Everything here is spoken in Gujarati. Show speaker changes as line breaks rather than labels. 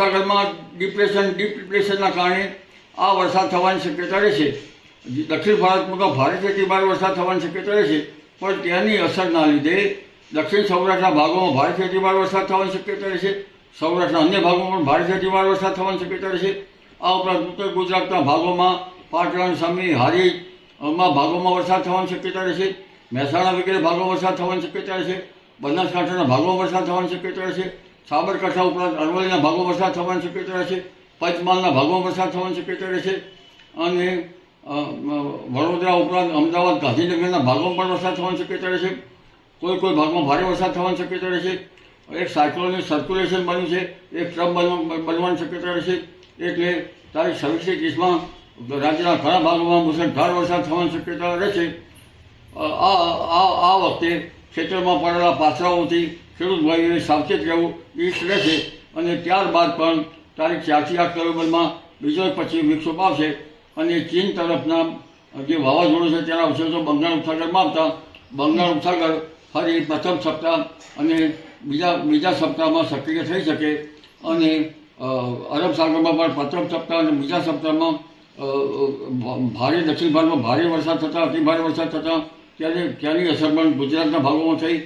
સાગરમાં ડિપ્રેશન ડીપ ડિપ્રેશનના કારણે આ વરસાદ થવાની શક્યતા રહેશે. દક્ષિણ ભારતમાં તો ભારેથી ભારે વરસાદ થવાની શક્યતા રહેશે, પણ તેની અસરના લીધે દક્ષિણ સૌરાષ્ટ્રના ભાગોમાં ભારેથી ભારે વરસાદ થવાની શક્યતા રહેશે. સૌરાષ્ટ્રના અન્ય ભાગોમાં પણ ભારેથી ભારે વરસાદ થવાની શક્યતા રહેશે. આ ઉપરાંત ઉત્તર ગુજરાતના ભાગોમાં પાટણ, સમી, હારી માં ભાગોમાં વરસાદ થવાની શક્યતા રહેશે. મહેસાણા વગેરે ભાગોમાં વરસાદ થવાની શક્યતા રહેશે. બનાસકાંઠાના ભાગોમાં વરસાદ થવાની શક્યતા રહેશે. સાબરકાંઠા ઉપરાંત અરવલ્લીના ભાગોમાં વરસાદ થવાની શક્યતા રહેશે પંચમહાલના ભાગોમાં વરસાદ થવાની શક્યતા રહેશે અને અ, અ, વડોદરા ઉપરાંત અમદાવાદ ગાંધીનગરના ભાગોમાં પણ વરસાદ થવાની શક્યતા રહેશે. કોઈ કોઈ ભાગમાં ભારે વરસાદ થવાની શક્યતા રહેશે. એક સાયક્લોનિક સર્ક્યુલેશન બન્યું છે એક ટ્રમ બનવા બનવાની શક્યતા રહેશે. એટલે તારીખ છવ્વીસથી ત્રીસમાં રાજ્યના ઘણા ભાગોમાં મુસળધાર વરસાદ થવાની શક્યતા રહેશે. છે આ આ વખતે ખેતરમાં પડેલા પાછરાઓથી ખેડૂત ભાઈઓને સાવચેત રહેવું ઈષ્ટ રહેશે અને ત્યારબાદ પણ તારીખ ચારથી આઠ નવેમ્બરમાં બીજો પછી વિક્ષોપ આવશે અને ચીન તરફના જે વાવાઝોડું છે તેના અવશેષો બંગાળ ઉપસાગરમાં આવતા, બંગાળ ઉપસાગર ફરી પ્રથમ સપ્તાહ અને બીજા બીજા સપ્તાહમાં સક્રિય થઈ શકે અને અરબ સાગરમાં પણ પ્રથમ સપ્તાહ અને બીજા સપ્તાહમાં ભારે દક્ષિણ ભારતમાં ભારે વરસાદ થતાં, અતિ ભારે વરસાદ થતાં ત્યારે ત્યાંની અસર પણ ગુજરાતના ભાગોમાં થઈ?